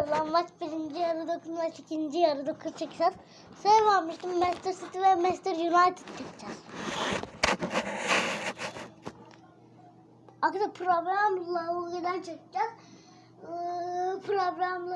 Merhaba maç birinci yarı 9 maç ikinci yarı 9 çekeceğiz. Sen varmıştım Manchester City ve Manchester United çekeceğiz. Arkadaşlar problem Lauga'dan çekeceğiz. Ee, problem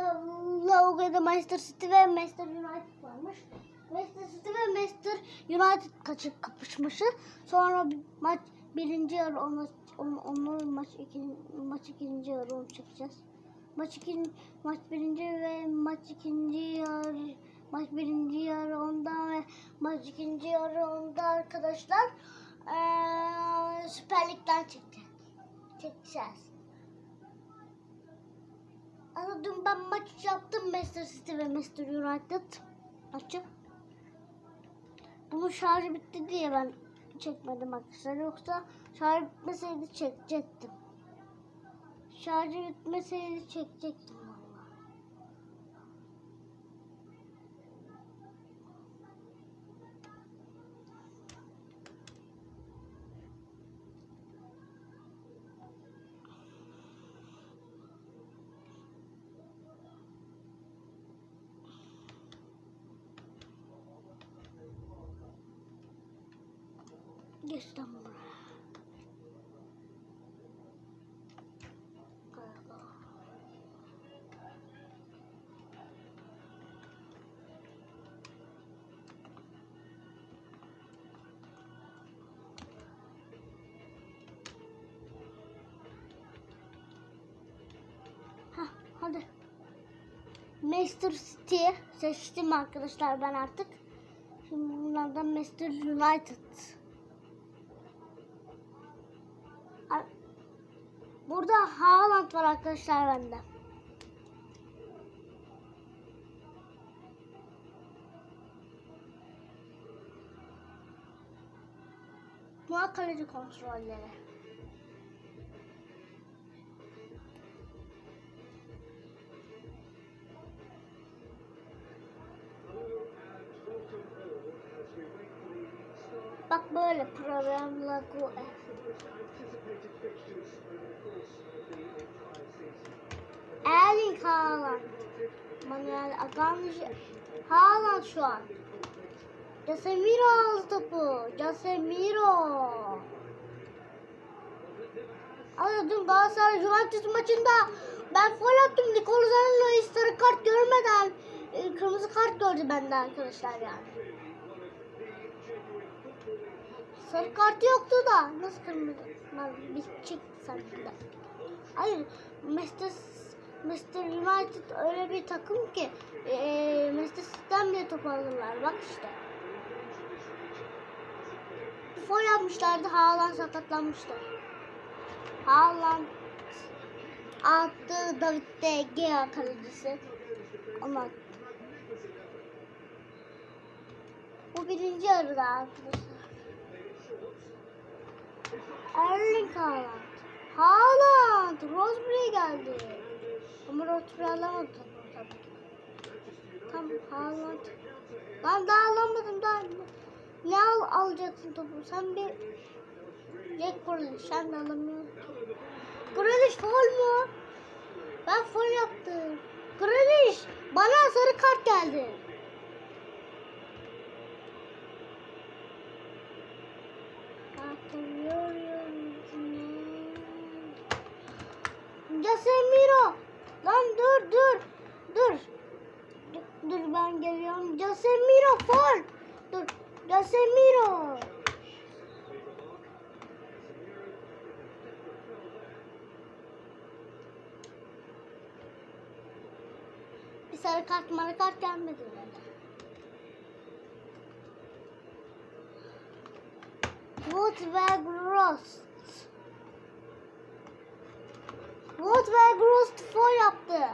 Lauga'da Manchester City ve Manchester United varmış. Manchester City ve Manchester United kaçıp kapışmışı. Sonra maç birinci yarı onu, onu, maç ikinci, maç ikinci yarı onu çekeceğiz. Maç ikinci, maç birinci ve maç ikinci yarı maç birinci yarı onda ve maç ikinci yarı onda arkadaşlar ee, Süper Lig'den çekeceğiz. Çekeceğiz. Ama dün ben maç yaptım Manchester City ve Manchester United maçı. Bunun şarjı bitti diye ben çekmedim arkadaşlar. Yoksa şarj bitmeseydi çekecektim. Şarjı bitmeseydi çekecektim valla. Geç Manchester City seçtim arkadaşlar ben artık. Şimdi bunlardan Manchester United. Burada Haaland var arkadaşlar bende. Bu kaleci kontrolleri. Böyle programla bu. Haaland. Manuel Akanji. Haaland şu an. Casemiro aldı topu. Casemiro. Ama dün Galatasaray Juventus maçında ben foul attım. Hiç sarı kart görmeden e, kırmızı kart gördü benden arkadaşlar yani. Sarı kartı yoktu da nasıl kırmızı? Bir çık sanki de. Hayır, Manchester, Manchester United öyle bir takım ki e, Manchester City'den bile top alırlar. Bak işte. Foul yapmışlardı, Haaland sakatlanmıştı. Haaland attı David De Gea kalecisi. Onu attı. Bu birinci yarıda arkadaşlar. Erling Haaland. Haaland. Rosberry geldi. Ama Rosberry alamadı tabii ki. Tam Haaland. Ben daha alamadım daha. Ne al alacaksın topu? Sen bir Jack Grealish sen de alamıyorsun. Grealish foul mu? Ben foul yaptım. Grealish bana sarı kart geldi. Hatırlıyorum seni. Casemiro. Lan dur dur. Dur. Dur, dur geliyorum. Casemiro faul. Dur. Casemiro. Bir sarı kart marı kart gelmedi. Wood ve Grost. Wood ve Grost foul yaptı.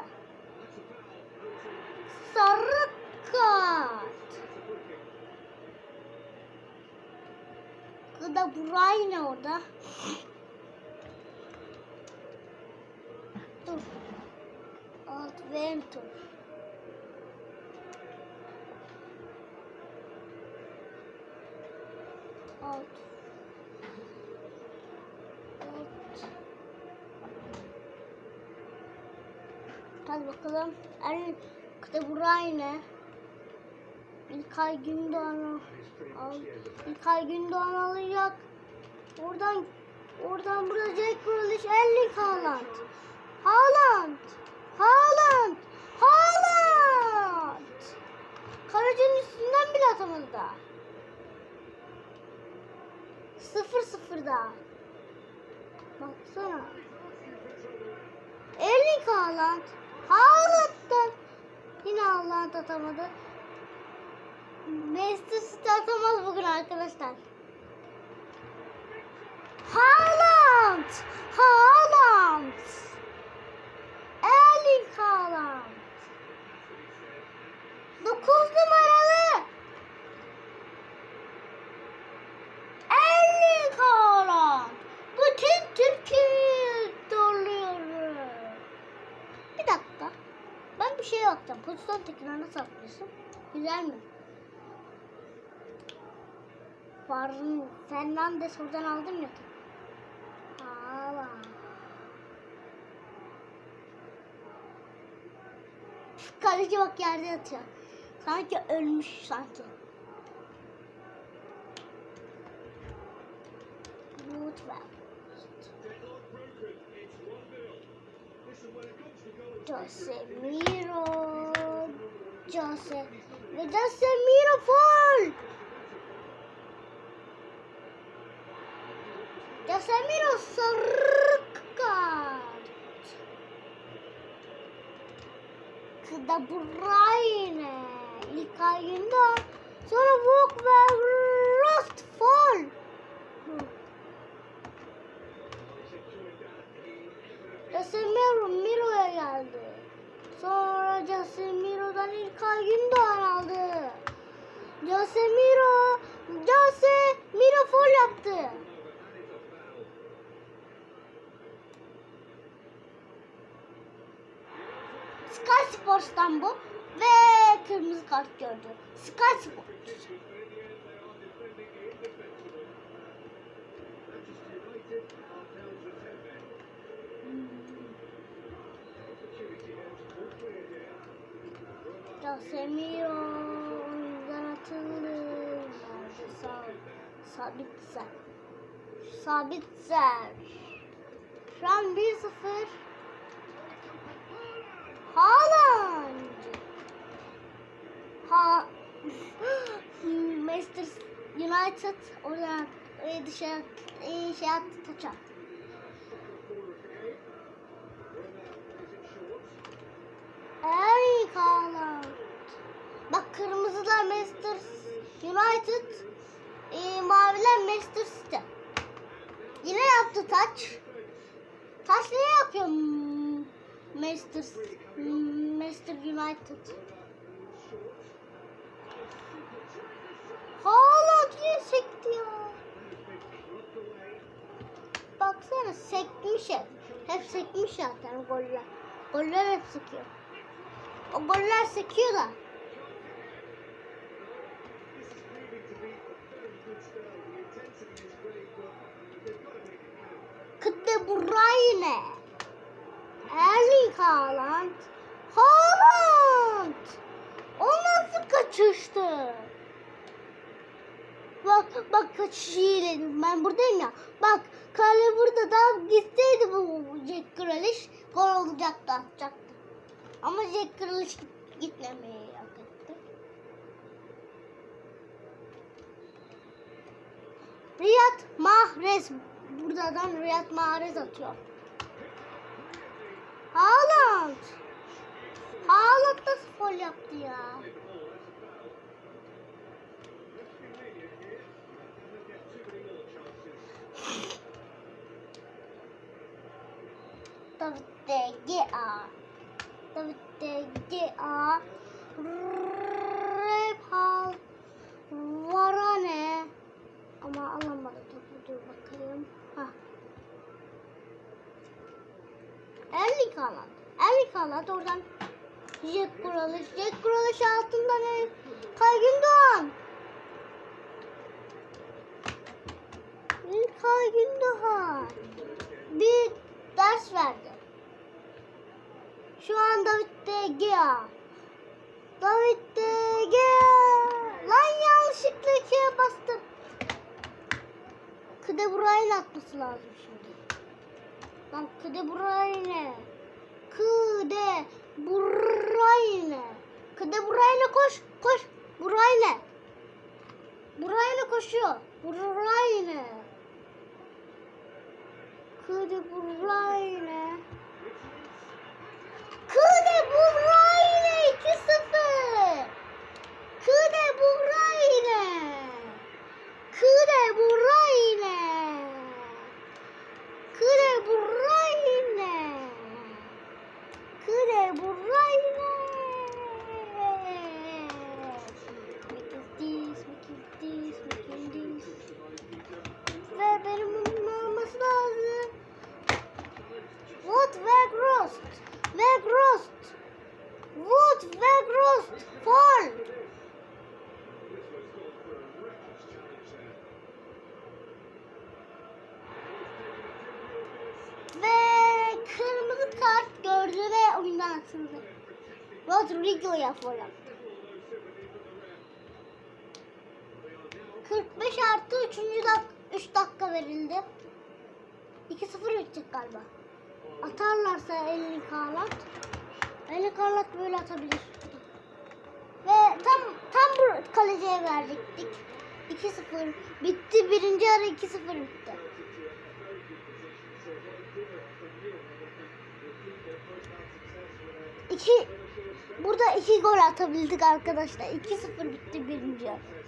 Sarı kart. Kıda Buray ne orada? Dur. Adventure. Alt. Alt. Hadi bakalım. En de Bruyne. İlkay Gündoğan al. İlkay Gündoğan alacak. Oradan oradan buraya Jack Grealish, Erling Haaland. Haaland. Haaland. Haaland. Kalecinin üstünden bile atamadı da. Sıfır sıfır daha. Baksana. Erling Haaland. Haaland'dan. Yine Haaland atamadı. Manchester City bugün arkadaşlar. Haaland. Haaland. Erling Haaland. 9 numaralı. Erling Haaland. Bütün Türkiye'yi zorluyorum. Bir dakika. Ben bir şey bakacağım. Pozisyon tekrar nasıl atlıyorsun? Güzel mi? Varın Fernandes oradan aldım ya. Haaland. Kaleci bak yerde yatıyor. Sanki ölmüş sanki. Lütfen. Casemiro. Jose. Ve Casemiro full. Casemiro sarı kart. Da Bruyne. İlk ayında. Sonra Walk ve Rust full. Casemiro Miro'ya geldi. Sonra Casemiro'dan İlkay Gündoğan aldı. Casemiro, Casemiro full yaptı. Sky Sports'tan bu ve kırmızı kart gördü. Sky Sports. Casemiro oyundan atıldı. Sabitzer. Sabitzer. Şu an 1-0. United oradan e, dışarı e, şey attı taç attı. Ey Haaland. Bak kırmızılar Manchester United, e, maviler Manchester City. Yine yaptı taç. Taç niye yapıyor Manchester, Manchester United? Haaland niye sekti? Baksana sekmiş hep. Hep sekmiş zaten goller. Goller hep sekiyor. O goller sekiyor da. De Bruyne. Erling Haaland. Haaland. O nasıl kaçıştı? Bak bak kaçışı iyiledim. Ben buradayım ya. Bak kale burada da gitseydi bu Jack Grealish gol olacaktı atacaktı. Ama Jack Grealish gitmemeyi hak etti. Riyad Mahrez buradan Riyad Mahrez atıyor. Haaland. Haaland nasıl fol yaptı ya? Gea. David De Gea. Repal. Varane. Ama alamadı topu dur bakayım. Ha. Erling Haaland. Erling Haaland oradan Jack Grealish. Jack Grealish altından ne? Kay Gündoğan. Kay Gündoğan. Bir ders verdi. Şu an David De Gea. David De Gea. Lan yanlışlıkla ikiye bastım. Kıde Bruyne atması lazım şimdi. Lan Kıde Bruyne. Kıde Bruyne. Kıde Bruyne koş. Koş. Bruyne. Bruyne koşuyor. Bruyne. Kıde Bruyne. Kıde Bruyne 2-0. Kıde Bruyne. Kıde Bruyne. Kıde Bruyne. Kıde Bruyne. Making oyundan atıldı. Rodrigo'ya foul attı. 45 artı 3. dak 3 dakika verildi. 2-0 bitecek galiba. Atarlarsa 50 karlat. 50 karlat böyle atabilir. Ve tam tam bu kaleciye verecektik. 2-0 bitti. Birinci yarı 2-0 bitti. İki, burada iki gol atabildik arkadaşlar. 2-0 bitti birinci yarı.